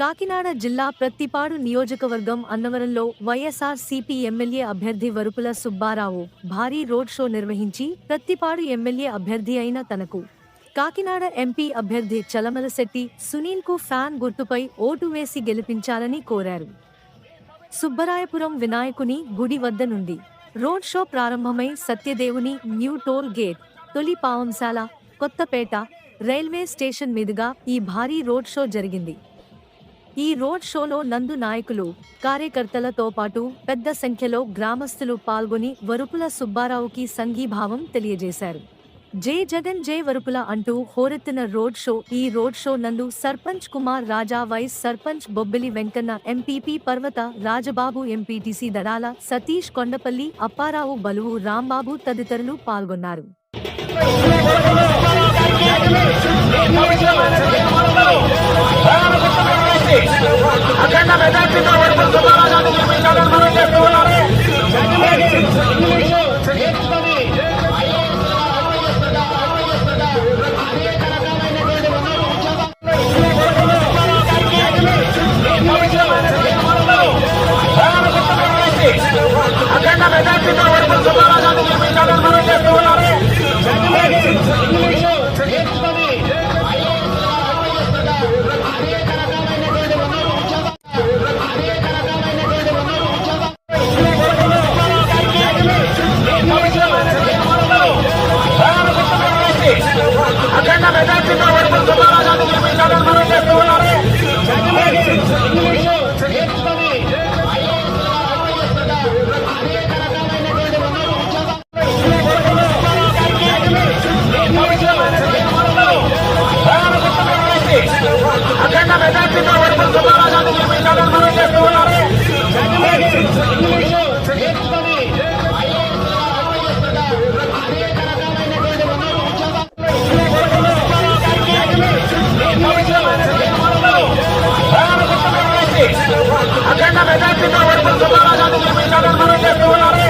కాకినాడ జిల్లా ప్రత్తిపాడు నియోజకవర్గం అన్నవరంలో YSR CP MLA అభ్యర్థి వరుపుల సుబ్బారావు భారీ రోడ్ షో నిర్వహించి ప్రత్తిపాడు ఎమ్మెల్యే అభ్యర్థి అయిన తనకు. కాకినాడ ఎంపీ అభ్యర్థి చలమలశెట్టి సునీల్కు ఫ్యాన్ గుర్తుపై ఓటు వేసి గెలిపించాలని కోరారు. సుబ్బరాయపురం వినాయకుని గుడి వద్ద నుండి రోడ్ షో ప్రారంభమై సత్యదేవుని న్యూ టోల్ గేట్ తొలి పావంశాల కొత్తపేట రైల్వే స్టేషన్ మీదుగా ఈ భారీ రోడ్ షో జరిగింది. ఈ రోడ్ షోలో నందు నాయకులు కార్యకర్తలతో పాటు పెద్ద సంఖ్యలో గ్రామస్తులు పాల్గొని వరుపుల సుబ్బారావుకి సంఘీభావం తెలియజేశారు. జై జగన్ జై వరుపుల అంటూ హోరెత్తిన రోడ్ షో ఈ రోడ్ షో నందు sarpanch Kumar Raja vice sarpanch Bobbili Venkanna MPP Parvatha Rajababu MPTC Dadala Satish Kondapalli Apparao Baluvu Rambabu తదితరులు పాల్గొన్నారు. అఖండ మెజార్టీతో వరకు సుబ్బారాజాన్ని మనం చేస్తూ అఖండ మెజార్టీతో అఖండ మెజార్టీతో వరకు సుబ్బారాజాన్ని గెలిపించాలని మనం చేస్తూ ఉన్నారు అఖండ మెజార్టీతో వరకు సుబ్బారాజాన్ని గెలిపించాలని మనం చేస్తూ ఉన్నారు పార్టీ అఖండ మెజార్టీతో వరకు సుబ్బారావు గారిని గెలిపించాలని మనం చేస్తూ ఉన్నారే.